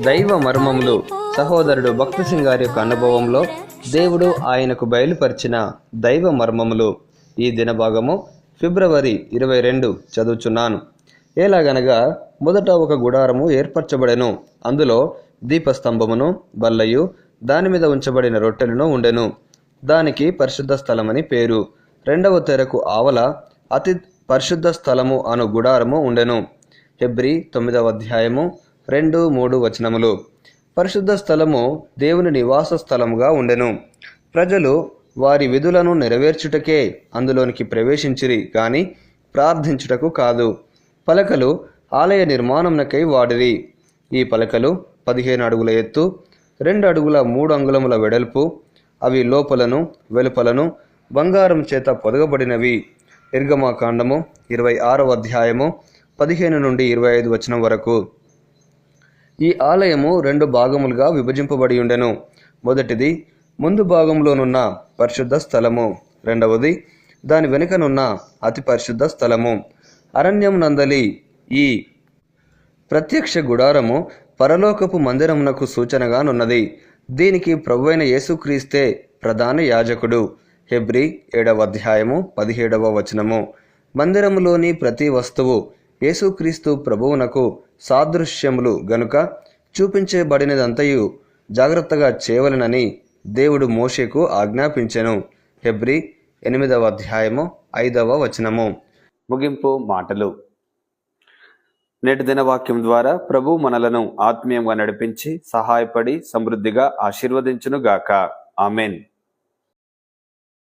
దైవ మర్మములు సహోదరుడు భక్త సింగ్ గారి యొక్క అనుభవంలో దేవుడు ఆయనకు బయలుపరిచిన దైవ మర్మములు. ఈ దినభాగము ఫిబ్రవరి ఇరవై రెండు చదువుచున్నాను. ఎలాగనగా మొదట ఒక గుడారము ఏర్పరచబడెను. అందులో దీపస్తంభమును బల్లయు దాని మీద ఉంచబడిన రొట్టెలను ఉండెను. దానికి పరిశుద్ధ స్థలమని పేరు. రెండవ తెరకు ఆవల అతి పరిశుద్ధ స్థలము అను గుడారము ఉండెను. హెబ్రి తొమ్మిదవ అధ్యాయము రెండు మూడు వచనములు. పరిశుద్ధ స్థలము దేవుని నివాస స్థలముగా ఉండెను. ప్రజలు వారి విధులను నెరవేర్చుటకే అందులోనికి ప్రవేశించిరి కానీ ప్రార్థించుటకు కాదు. పలకలు ఆలయ నిర్మాణంనకై వాడిరి. ఈ పలకలు పదిహేను అడుగుల ఎత్తు రెండు అడుగుల మూడు అంగుళముల వెడల్పు అవి లోపలను వెలుపలను బంగారం చేత పొదగబడినవి. నిర్గమాకాండము ఇరవై ఆరవ అధ్యాయము పదిహేను నుండి ఇరవై ఐదు వచనం వరకు. ఈ ఆలయము రెండు భాగములుగా విభజింపబడి ఉండెను. మొదటిది ముందు భాగంలోనున్న పరిశుద్ధ స్థలము. రెండవది దాని వెనుకనున్న అతి పరిశుద్ధ స్థలము. అరణ్యం నందలి ఈ ప్రత్యక్ష గుడారము పరలోకపు మందిరమునకు సూచనగానున్నది దీనికి ప్రభువైన యేసుక్రీస్తే ప్రధాన యాజకుడు. హెబ్రి ఏడవ అధ్యాయము పదిహేడవ వచనము. మందిరములోని ప్రతి వస్తువు యేసుక్రీస్తు ప్రభువునకు సాదృశ్యములు గనుక చూపించబడినదంతయు జాగ్రత్తగా చేయవలెనని దేవుడు మోషేకు ఆజ్ఞాపించెను. హెబ్రి ఎనిమిదవ అధ్యాయము ఐదవ వచనము. ముగింపు మాటలు. నేటి దిన వాక్యం ద్వారా ప్రభు మనలను ఆత్మీయంగా నడిపించి సహాయపడి సమృద్ధిగా ఆశీర్వదించునుగాక. ఆమెన్.